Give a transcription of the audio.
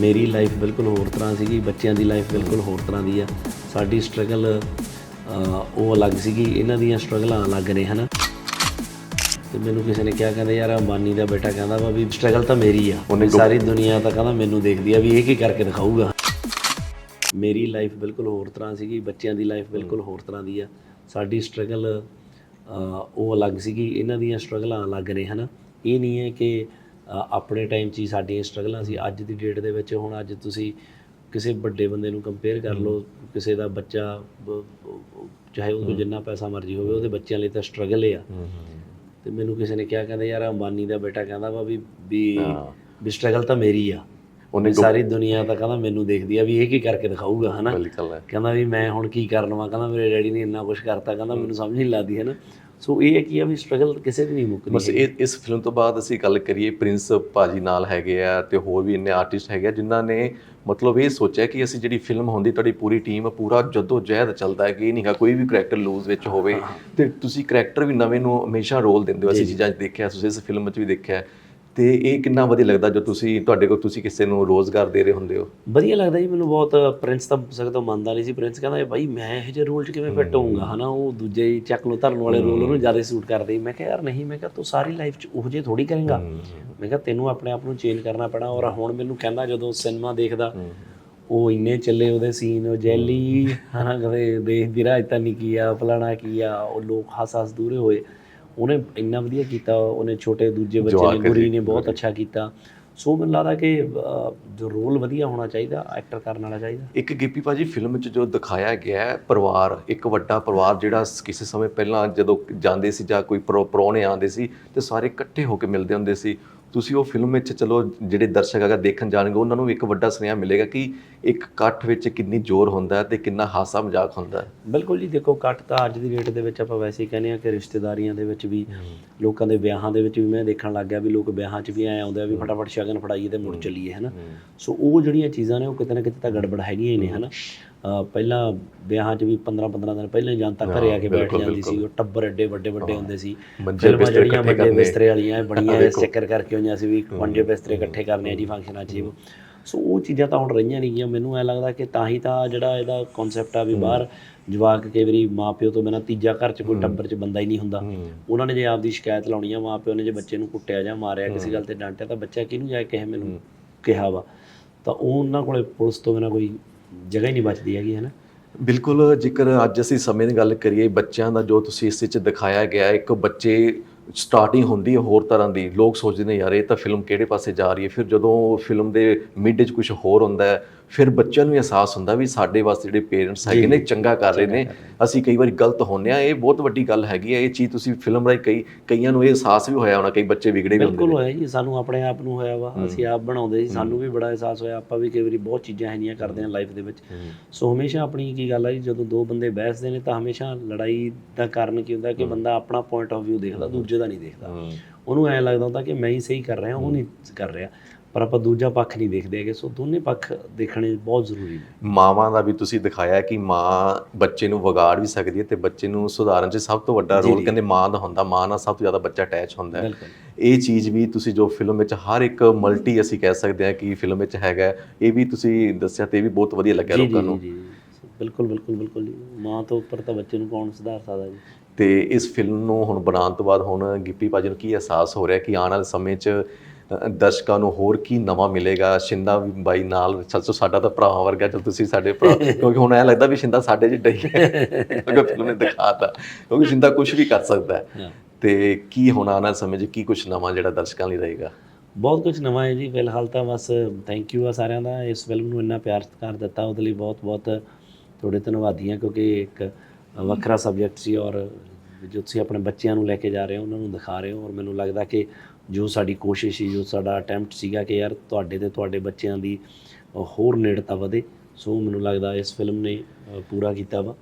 ਮੇਰੀ ਲਾਈਫ ਬਿਲਕੁਲ ਹੋਰ ਤਰ੍ਹਾਂ ਸੀਗੀ ਬੱਚਿਆਂ ਦੀ ਲਾਈਫ ਬਿਲਕੁਲ ਹੋਰ ਤਰ੍ਹਾਂ ਦੀ ਆ। ਸਾਡੀ ਸਟਰਗਲ ਉਹ ਅਲੱਗ ਸੀਗੀ ਇਹਨਾਂ ਦੀਆਂ ਸਟਰਗਲਾਂ ਅਲੱਗ ਨੇ ਹਨਾ? ਤੇ ਮੈਨੂੰ ਕਿਸੇ ਨੇ ਕਿਹਾ ਕਹਿੰਦੇ ਯਾਰ ਅੰਬਾਨੀ ਦਾ ਬੇਟਾ ਕਹਿੰਦਾ ਵਾ ਵੀ ਸਟਰਗਲ ਤਾਂ ਮੇਰੀ ਆ ਉਹਨੇ ਸਾਰੀ ਦੁਨੀਆ ਤਾਂ ਕਹਿੰਦਾ ਮੈਨੂੰ ਦੇਖਦੀ ਆ ਵੀ ਇਹ ਕੀ ਕਰਕੇ ਦਿਖਾਊਗਾ। ਮੇਰੀ ਲਾਈਫ ਬਿਲਕੁਲ ਹੋਰ ਤਰ੍ਹਾਂ ਸੀਗੀ ਬੱਚਿਆਂ ਦੀ ਲਾਈਫ ਬਿਲਕੁਲ ਹੋਰ ਤਰ੍ਹਾਂ ਦੀ ਆ। ਸਾਡੀ ਸਟਰਗਲ ਉਹ ਅਲੱਗ ਸੀਗੀ ਇਹਨਾਂ ਦੀਆਂ ਸਟਰਗਲਾਂ ਅਲੱਗ ਨੇ ਹਨਾ? ਇਹ ਨਹੀਂ ਹੈ ਕਿ ਆਪਣੇ ਟਾਈਮ 'ਚ ਹੀ ਸਾਡੀਆਂ ਸਟਰਗਲਾਂ ਸੀ। ਅੱਜ ਦੀ ਡੇਟ ਦੇ ਵਿੱਚ ਹੁਣ ਅੱਜ ਤੁਸੀਂ ਕਿਸੇ ਵੱਡੇ ਬੰਦੇ ਨੂੰ ਕੰਪੇਅਰ ਕਰ ਲਓ ਕਿਸੇ ਦਾ ਬੱਚਾ ਚਾਹੇ ਉਹ ਜਿੰਨਾ ਪੈਸਾ ਮਰਜ਼ੀ ਹੋਵੇ ਉਹਦੇ ਬੱਚਿਆਂ ਲਈ ਤਾਂ ਸਟਰਗਲ ਆ। ਤੇ ਮੈਨੂੰ ਕਿਸੇ ਨੇ ਕਿਹਾ ਕਹਿੰਦੇ ਯਾਰ ਅੰਬਾਨੀ ਦਾ ਬੇਟਾ ਕਹਿੰਦਾ ਵੀ ਵੀ ਵੀ ਸਟਰਗਲ ਤਾਂ ਮੇਰੀ ਆ। ਉਹਨੇ ਸਾਰੀ ਦੁਨੀਆ ਤਾਂ ਕਹਿੰਦਾ ਮੈਨੂੰ ਦੇਖਦੀ ਆ ਵੀ ਇਹ ਕੀ ਕਰਕੇ ਦਿਖਾਊਗਾ ਹਨਾ? ਬਿਲਕੁਲ ਹੈ। ਕਹਿੰਦਾ ਵੀ ਮੈਂ ਹੁਣ ਕੀ ਕਰਨ ਵਾ ਕਹਿੰਦਾ ਮੇਰੇ ਡੈਡੀ ਨੇ ਇੰਨਾ ਕੁਝ ਕਰਤਾ ਕਹਿੰਦਾ ਮੈਨੂੰ ਸਮਝ ਨਹੀਂ ਲੱਗਦੀ ਹੈ ਨਾ ਸੋ ਇਹ ਹੈ ਕਿ ਆ ਵੀ ਸਟਰਗਲ ਕਿਸੇ ਦੀ ਨਹੀਂ ਮੁੱਕਦੀ ਬਸ ਇਹ ਇਸ ਫਿਲਮ ਤੋਂ ਬਾਅਦ ਅਸੀਂ ਗੱਲ ਕਰੀਏ ਪ੍ਰਿੰਸ ਭਾਜੀ ਨਾਲ ਹੈਗੇ ਆ ਤੇ ਹੋਰ ਵੀ ਇੰਨੇ ਆਰਟਿਸਟ ਹੈਗੇ ਆ ਜਿਨ੍ਹਾਂ ਨੇ ਮਤਲਬ ਇਹ ਸੋਚਿਆ ਕਿ ਅਸੀਂ ਜਿਹੜੀ ਫਿਲਮ ਹੁੰਦੀ ਤੁਹਾਡੀ ਪੂਰੀ ਟੀਮ ਪੂਰਾ ਜੱਦੋ ਜਹਿਦ ਚੱਲਦਾ ਹੈ ਕਿ ਇਹ ਨਹੀਂਗਾ ਕੋਈ ਵੀ ਕਰੈਕਟਰ ਲੂਜ਼ ਵਿੱਚ ਹੋਵੇ ਤੇ ਤੁਸੀਂ ਕਰੈਕਟਰ ਵੀ ਨਵੇਂ ਨੂੰ ਹਮੇਸ਼ਾ ਰੋਲ ਦਿੰਦੇ ਹੋ। ਅਸੀਂ ਚੀਜ਼ਾਂ ਦੇਖਿਆ ਤੁਸੀਂ ਇਸ ਫਿਲਮ 'ਚ ਵੀ ਦੇਖਿਆ। ਤੇ ਇਹ ਕਿੰਨਾ ਵਧੀਆ ਲੱਗਦਾ ਜੋ ਤੁਸੀਂ ਤੁਹਾਡੇ ਕੋਲ ਤੁਸੀਂ ਕਿਸੇ ਨੂੰ ਰੋਜ਼ਗਾਰ ਦੇ ਰਹੇ ਹੁੰਦੇ ਹੋ? ਵਧੀਆ ਲੱਗਦਾ ਜੀ ਮੈਨੂੰ ਬਹੁਤ ਪ੍ਰਿੰਸ ਤਾਂ ਸਕਦਾ ਮੰਨਦਾ ਨਹੀਂ ਸੀ ਪ੍ਰਿੰਸ ਕਹਿੰਦਾ ਇਹ ਬਾਈ ਮੈਂ ਇਹੋ ਜਿਹੇ ਰੋਲ 'ਚ ਕਿਵੇਂ ਫਿੱਟ ਹੋਊਂਗਾ? ਹਨਾ ਉਹ ਦੂਜੇ ਹੀ ਚੱਕ ਲੋ ਧਰਨ ਵਾਲੇ ਰੋਲ ਉਹਨੂੰ ਜ਼ਿਆਦਾ ਸੂਟ ਕਰਦੇ। ਮੈਂ ਕਿਹਾ ਯਾਰ ਨਹੀਂ ਮੈਂ ਕਿਹਾ ਤੂੰ ਸਾਰੀ ਲਾਈਫ 'ਚ ਉਹ ਜੇ ਥੋੜੀ ਕਰੇਂਗਾ? ਮੈਂ ਕਿਹਾ ਤੈਨੂੰ ਆਪਣੇ ਆਪ ਨੂੰ ਚੇਂਜ ਕਰਨਾ ਪੈਣਾ ਔਰ ਹੁਣ ਮੈਨੂੰ ਕਹਿੰਦਾ ਜਦੋਂ ਸਿਨੇਮਾ ਦੇਖਦਾ ਉਹ ਇੰਨੇ ਚੱਲੇ ਉਹਦੇ ਸੀਨ ਉਹ ਜੈਲੀ ਹਨਾ ਕਦੇ ਦੇਖਦੀ ਰਾਜ ਤਾਂ ਨਹੀਂ ਕੀਆ ਫਲਾਣਾ ਕੀਆ ਉਹ ਲੋਕ ਹੱਸ ਹੱਸ ਦੂਰੇ ਹੋਏ। ਉਹਨੇ ਇੰਨਾ ਵਧੀਆ ਕੀਤਾ ਉਹਨੇ ਛੋਟੇ ਦੂਜੇ ਬੱਚੇ ਨੇ ਗੁਰੀ ਨੇ ਬਹੁਤ ਅੱਛਾ ਕੀਤਾ। ਸੋ ਮੈਨੂੰ ਲੱਗਦਾ ਕਿ ਜੋ ਰੋਲ ਵਧੀਆ ਹੋਣਾ ਚਾਹੀਦਾ ਐਕਟਰ ਕਰਨ ਵਾਲਾ ਚਾਹੀਦਾ। ਇੱਕ ਗਿੱਪੀ ਭਾਜੀ ਫਿਲਮ 'ਚ ਜੋ ਦਿਖਾਇਆ ਗਿਆ ਹੈ ਪਰਿਵਾਰ ਇੱਕ ਵੱਡਾ ਪਰਿਵਾਰ ਜਿਹੜਾ ਕਿਸੇ ਸਮੇਂ ਪਹਿਲਾਂ ਜਦੋਂ ਜਾਂਦੇ ਸੀ ਜਾਂ ਕੋਈ ਪ੍ਰੋ- ਪ੍ਰਾਹੁਣੇ ਆਉਂਦੇ ਸੀ ਤੇ ਸਾਰੇ ਇਕੱਠੇ ਹੋ ਕੇ ਮਿਲਦੇ ਹੁੰਦੇ ਸੀ। ਤੁਸੀਂ ਉਹ ਫਿਲਮ ਵਿੱਚ ਚਲੋ ਜਿਹੜੇ ਦਰਸ਼ਕ ਅਗਰ ਦੇਖਣ ਜਾਣਗੇ ਉਹਨਾਂ ਨੂੰ ਇੱਕ ਵੱਡਾ ਸੁਨੇਹਾ ਮਿਲੇਗਾ ਕਿ ਇੱਕ ਇਕੱਠ ਵਿੱਚ ਕਿੰਨੀ ਜ਼ੋਰ ਹੁੰਦਾ ਹੈ ਤੇ ਕਿੰਨਾ ਹਾਸਾ ਮਜ਼ਾਕ ਹੁੰਦਾ ਹੈ। ਬਿਲਕੁਲ ਜੀ ਦੇਖੋ ਕੱਟ ਤਾਂ ਅੱਜ ਦੀ ਡੇਟ ਦੇ ਵਿੱਚ ਆਪਾਂ ਵੈਸੇ ਹੀ ਕਹਿੰਦੇ ਆ ਕਿ ਰਿਸ਼ਤੇਦਾਰੀਆਂ ਦੇ ਵਿੱਚ ਵੀ ਲੋਕਾਂ ਦੇ ਵਿਆਹਾਂ ਦੇ ਵਿੱਚ ਵੀ ਮੈਂ ਦੇਖਣ ਲੱਗ ਗਿਆ ਵੀ ਲੋਕ ਵਿਆਹਾਂ 'ਚ ਵੀ ਐ ਆਉਂਦੇ ਆ ਵੀ ਫਟਾਫਟ ਸ਼ਗਨ ਫੜਾਈਏ ਤੇ ਮੁੜ ਚੱਲੀਏ ਹਨਾ? ਸੋ ਉਹ ਜਿਹੜੀਆਂ ਚੀਜ਼ਾਂ ਨੇ ਉਹ ਕਿਤੇ ਨਾ ਕਿਤੇ ਤਾਂ ਗੜਬੜ ਹੈਗੀਆਂ ਹੀ ਨੇ ਹਨਾ? ਪਹਿਲਾਂ ਵਿਆਹਾਂ 'ਚ ਵੀ 15 15 ਦਿਨ ਪਹਿਲਾਂ ਹੀ ਜਨਤਾ ਘਰੇ ਆ ਕੇ ਬੈਠ ਜਾਂਦੀ ਸੀ ਉਹ ਟੱਬਰ ਐਡੇ ਵੱਡੇ ਵੱਡੇ ਹੁੰਦੇ ਸੀ। ਫਿਲਮਾਂ ਜਿਹੜੀਆਂ ਵੱਡੇ। ਬਿਸਤਰੇ ਵਾਲੀਆਂ ਇਸ ਚੱਕਰ ਕਰਕੇ ਹੋਈਆਂ ਸੀ ਵੀ ਮੰਜੇ ਬਿਸਤਰੇ ਇਕੱਠੇ ਕਰਨੇ ਆ ਜੀ ਫੰਕਸ਼ਨਾਂ 'ਚ। ਸੋ ਉਹ ਚੀਜ਼ਾਂ ਤਾਂ ਹੁਣ ਰਹੀਆਂ ਨਹੀਂ ਗਈਆਂ। ਮੈਨੂੰ ਐ ਲੱਗਦਾ ਕਿ ਤਾਂ ਹੀ ਤਾਂ ਜਿਹੜਾ ਇਹਦਾ ਕਨਸੈਪਟ ਆ ਵੀ ਬਾਹਰ ਜਵਾਕ ਕਈ ਵਾਰੀ ਮਾਪਿਓ ਤੋਂ ਬਿਨਾਂ ਤੀਜਾ ਘਰ 'ਚ ਕੋਈ ਟੱਬਰ 'ਚ ਬੰਦਾ ਹੀ ਨਹੀਂ ਹੁੰਦਾ। ਉਹਨਾਂ ਨੇ ਜੇ ਆਪਦੀ ਸ਼ਿਕਾਇਤ ਲਾਉਣੀ ਆ ਮਾਪਿਓ ਨੇ ਜੇ ਬੱਚੇ ਨੂੰ ਕੁੱਟਿਆ ਜਾਂ ਮਾਰਿਆ ਕਿਸੇ ਗੱਲ ਤੇ ਡਾਂਟਿਆ ਤਾਂ ਬੱਚਾ ਕਿਹਨੂੰ ਜਾ ਕੇ ਕਹੇ ਮੈਨੂੰ ਕਿਹਾ ਵਾ? ਤਾਂ ਉਹ ਉਹਨਾਂ ਕੋਲੇ ਪੁਲਿਸ ਤੋਂ ਬਿਨਾਂ ਕੋਈ ਜਗ੍ਹਾ ਹੀ ਨਹੀਂ ਬਚਦੀ ਹੈਗੀ, ਹੈ ਨਾ? ਬਿਲਕੁਲ, ਜੇਕਰ ਅੱਜ ਅਸੀਂ ਸਮੇਂ ਦੀ ਗੱਲ ਕਰੀਏ, ਬੱਚਿਆਂ ਦਾ ਜੋ ਤੁਸੀਂ ਇਸ ਵਿੱਚ ਦਿਖਾਇਆ ਗਿਆ, ਇੱਕ ਬੱਚੇ ਸਟਾਰਟਿੰਗ ਹੁੰਦੀ ਹੈ ਹੋਰ ਤਰ੍ਹਾਂ ਦੀ, ਲੋਕ ਸੋਚਦੇ ਨੇ, ਯਾਰ, ਇਹ ਤਾਂ ਫਿਲਮ ਕਿਹੜੇ ਪਾਸੇ ਜਾ ਰਹੀ ਹੈ? ਫਿਰ ਜਦੋਂ ਫਿਲਮ ਦੇ ਮਿਡ 'ਚ ਕੁਝ ਹੋਰ ਹੁੰਦਾ ਹੈ ਫਿਰ ਬੱਚਿਆਂ ਨੂੰ ਅਹਿਸਾਸ ਹੁੰਦਾ ਵੀ ਸਾਡੇ ਵਾਸਤੇ ਜਿਹੜੇ ਪੇਰੈਂਟਸ ਹੈਗੇ ਨੇ ਚੰਗਾ ਕਰ ਰਹੇ ਨੇ ਅਸੀਂ ਕਈ ਵਾਰੀ ਗਲਤ ਹੁੰਨੇ ਆ ਇਹ ਬਹੁਤ ਵੱਡੀ ਗੱਲ ਹੈਗੀ ਹੈ। ਇਹ ਚੀਜ਼ ਤੁਸੀਂ ਫਿਲਮ ਰਾਹੀਂ ਕਈ ਕਈਆਂ ਨੂੰ ਇਹ ਅਹਿਸਾਸ ਵੀ ਹੋਇਆ ਹੋਣਾ ਕਈ ਬੱਚੇ ਵਿਗੜੇ ਵੀ ਹੁੰਦੇ ਬਿਲਕੁਲ ਹੋਇਆ ਜੀ ਸਾਨੂੰ ਆਪਣੇ ਆਪ ਨੂੰ ਹੋਇਆ ਵਾ ਅਸੀਂ ਆਪ ਬਣਾਉਂਦੇ ਸੀ ਸਾਨੂੰ ਵੀ ਬੜਾ ਅਹਿਸਾਸ ਹੋਇਆ। ਆਪਾਂ ਵੀ ਕਈ ਵਾਰੀ ਬਹੁਤ ਚੀਜ਼ਾਂ ਹੈਨੀਆਂ ਕਰਦੇ ਹਾਂ ਲਾਈਫ ਦੇ ਵਿੱਚ। ਸੋ ਹਮੇਸ਼ਾ ਆਪਣੀ ਕੀ ਗੱਲ ਆ ਜੀ ਜਦੋਂ ਦੋ ਬੰਦੇ ਬਹਿਸਦੇ ਨੇ ਤਾਂ ਹਮੇਸ਼ਾ ਲੜਾਈ ਦਾ ਕਾਰਨ ਕੀ ਹੁੰਦਾ ਕਿ ਬੰਦਾ ਆਪਣਾ ਪੁਆਇੰਟ ਆਫ View ਦੇਖਦਾ ਦੂਜੇ ਦਾ ਨਹੀਂ ਦੇਖਦਾ। ਉਹਨੂੰ ਐ ਲੱਗਦਾ ਹੁੰਦਾ ਕਿ ਮੈਂ ਹੀ ਸਹੀ ਕਰ ਰਿਹਾ ਉਹ ਨਹੀਂ ਕਰ ਰਿਹਾ। ਪਰ ਆਪਾਂ ਦੂਜਾ ਪੱਖ ਨਹੀਂ ਦੇਖਦੇ ਹੈਗੇ ਸੋ ਦੋਨੇ ਪੱਖ ਦੇਖਣੇ ਬਹੁਤ ਜ਼ਰੂਰੀ ਨੇ। ਮਾਵਾਂ ਦਾ ਵੀ ਤੁਸੀਂ ਦਿਖਾਇਆ ਕਿ ਮਾਂ ਬੱਚੇ ਨੂੰ ਵਿਗਾੜ ਵੀ ਸਕਦੀ ਹੈ ਤੇ ਬੱਚੇ ਨੂੰ ਸੁਧਾਰਨ 'ਚ ਸਭ ਤੋਂ ਵੱਡਾ ਰੋਲ ਕਹਿੰਦੇ ਮਾਂ ਦਾ ਹੁੰਦਾ ਮਾਂ ਨਾਲ ਸਭ ਤੋਂ ਜ਼ਿਆਦਾ ਬੱਚਾ ਅਟੈਚ ਹੁੰਦਾ ਹੈ। ਇਹ ਚੀਜ਼ ਵੀ ਤੁਸੀਂ ਜੋ ਫਿਲਮ ਵਿੱਚ ਹਰ ਇੱਕ ਮਲਟੀ ਅਸੀਂ ਕਹਿ ਸਕਦੇ ਹਾਂ ਕਿ ਫਿਲਮ ਵਿੱਚ ਹੈਗਾ ਇਹ ਵੀ ਤੁਸੀਂ ਦੱਸਿਆ ਤੇ ਇਹ ਵੀ ਬਹੁਤ ਵਧੀਆ ਲੱਗਿਆ ਲੋਕਾਂ ਨੂੰ। ਬਿਲਕੁਲ ਬਿਲਕੁਲ ਬਿਲਕੁਲ ਮਾਂ ਤੋਂ ਉੱਪਰ ਤਾਂ ਬੱਚੇ ਨੂੰ ਕੌਣ ਸੁਧਾਰ ਸਕਦਾ ਜੀ? ਤੇ ਇਸ ਫਿਲਮ ਨੂੰ ਹੁਣ ਬਣਾਉਣ ਤੋਂ ਬਾਅਦ ਹੁਣ ਗਿੱਪੀ ਭਾਜੀ ਨੂੰ ਕੀ ਅਹਿਸਾਸ ਹੋ ਰਿਹਾ ਕਿ ਆਉਣ ਵਾਲੇ ਸਮੇਂ 'ਚ ਦਰਸ਼ਕਾਂ ਨੂੰ ਹੋਰ ਕੀ ਨਵਾਂ ਮਿਲੇਗਾ? ਸ਼ਿੰਦਾ ਬਾਈ ਨਾਲ ਸੱਚੋ ਸਾਡਾ ਤਾਂ ਭਰਾ ਵਰਗਾ ਚਲ ਤੁਸੀਂ ਸਾਡੇ ਭਰਾ। ਕਿਉਂਕਿ ਹੁਣ ਐ ਲੱਗਦਾ ਵੀ ਸ਼ਿੰਦਾ ਸਾਡੇ ਜਿੱਡਾ ਹੀ ਹੈ। ਕਿਉਂਕਿ ਫਿਲਮ ਨੇ ਦਿਖਾਤਾ ਕਿਉਂਕਿ ਸ਼ਿੰਦਾ ਕੁਝ ਵੀ ਕਰ ਸਕਦਾ ਹੈ। ਤੇ ਕੀ ਹੁਣ ਆਉਣ ਵਾਲੇ ਸਮੇਂ 'ਚ? ਕੀ ਕੁਝ ਨਵਾਂ ਜਿਹੜਾ ਦਰਸ਼ਕਾਂ ਲਈ ਰਹੇਗਾ? ਬਹੁਤ ਕੁਝ ਨਵਾਂ ਹੈ ਜੀ। ਫਿਲਹਾਲ ਤਾਂ ਬਸ ਥੈਂਕ ਯੂ ਆ ਸਾਰਿਆਂ ਦਾ। ਇਸ ਫਿਲਮ ਨੂੰ ਇੰਨਾ ਪਿਆਰ ਸਤਿਕਾਰ ਦਿੱਤਾ। ਉਹਦੇ ਲਈ ਬਹੁਤ ਬਹੁਤ ਤੁਹਾਡੇ ਧੰਨਵਾਦੀ ਹਾਂ। ਕਿਉਂਕਿ ਇੱਕ ਵੱਖਰਾ ਸਬਜੈਕਟ ਸੀ ਔਰ ਜੋ ਤੁਸੀਂ ਆਪਣੇ ਬੱਚਿਆਂ ਨੂੰ ਲੈ ਕੇ ਜਾ ਰਹੇ ਹੋ ਉਹਨਾਂ ਨੂੰ ਦਿਖਾ ਰਹੇ ਹੋ। ਔਰ ਮੈਨੂੰ ਲੱਗਦਾ ਕਿ ਜੋ ਸਾਡੀ ਕੋਸ਼ਿਸ਼ ਸੀ, ਜੋ ਸਾਡਾ ਅਟੈਂਪਟ ਸੀਗਾ ਕਿ ਯਾਰ ਤੁਹਾਡੇ ਤੇ ਤੁਹਾਡੇ ਬੱਚਿਆਂ ਦੀ ਹੋਰ ਨੇੜਤਾ ਵਧੇ। ਸੋ ਮੈਨੂੰ ਲੱਗਦਾ ਇਸ ਫਿਲਮ ਨੇ ਪੂਰਾ ਕੀਤਾ ਵਾ।